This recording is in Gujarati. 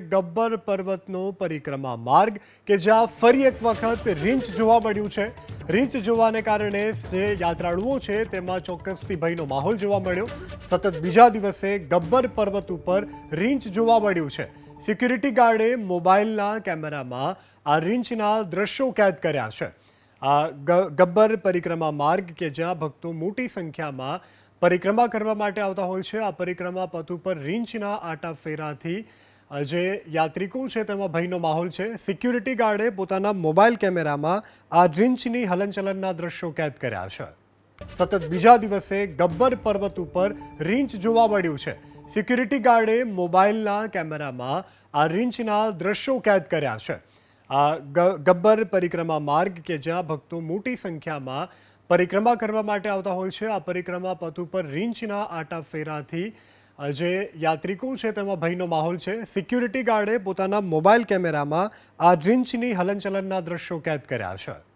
ગબ્બર પર્વતનો પરિક્રમા માર્ગ કે જ્યાં ફરી એક વખત રીંચ જોવા મળ્યું છે. રીંચ જોવાને કારણે જે યાત્રાળુઓ છે તેમાં ચોક્કસથી ભયનો માહોલ જોવા મળ્યો. સતત બીજા દિવસે ગબ્બર પર્વત ઉપર રીંચ જોવા મળ્યું છે. સિક્યુરિટી ગાર્ડે મોબાઈલના કેમેરામાં આ રીંચના દ્રશ્યો કેદ કર્યા છે. આ ગબ્બર પરિક્રમા માર્ગ કે જ્યાં ભક્તો મોટી સંખ્યામાં પરિક્રમા કરવા માટે આવતા હોય છે. આ પરિક્રમા પથ ઉપર રીંછના આટા ફેરાથી જે યાત્રિકો છે તેમાં ભયનો માહોલ છે. સિક્યુરિટી ગાર્ડે પોતાના મોબાઈલ કેમેરામાં આ રિંચની હલનચલનના દ્રશ્યો કેદ કર્યા છે. સતત બીજા દિવસે ગબ્બર પર્વત ઉપર રિંચ જોવા મળ્યું છે. સિક્યુરિટી ગાર્ડે મોબાઈલના કેમેરામાં આ રિંચના દ્રશ્યો કેદ કર્યા છે. આ ગબ્બર પરિક્રમા માર્ગ કે જ્યાં ભક્તો મોટી સંખ્યામાં પરિક્રમા કરવા માટે આવતા હોય છે, આ પરિક્રમા પથ ઉપર રિંચના આટા ફેરાથી જે યાત્રિકો છે તેમાં ભયનો માહોલ છે. સિક્યુરિટી ગાર્ડે પોતાના મોબાઈલ કેમેરામાં આ ડ્રિંચની હલનચલનના દ્રશ્યો કેદ કર્યા છે.